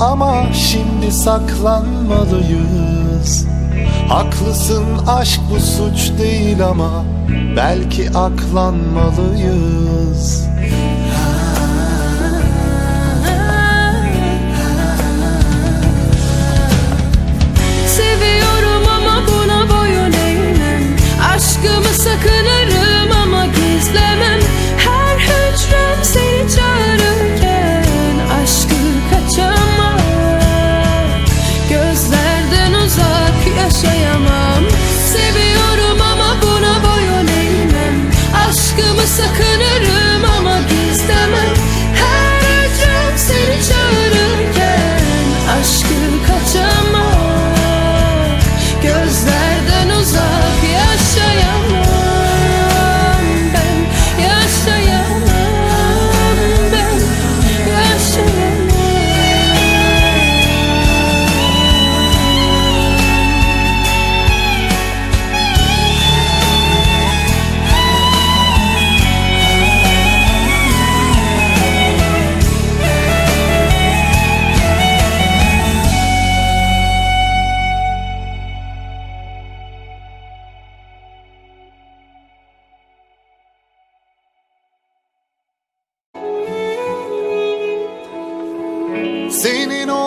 ama şimdi saklanmalıyız. Haklısın aşk bu suç değil ama belki aklanmalıyız.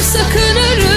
sakınırım.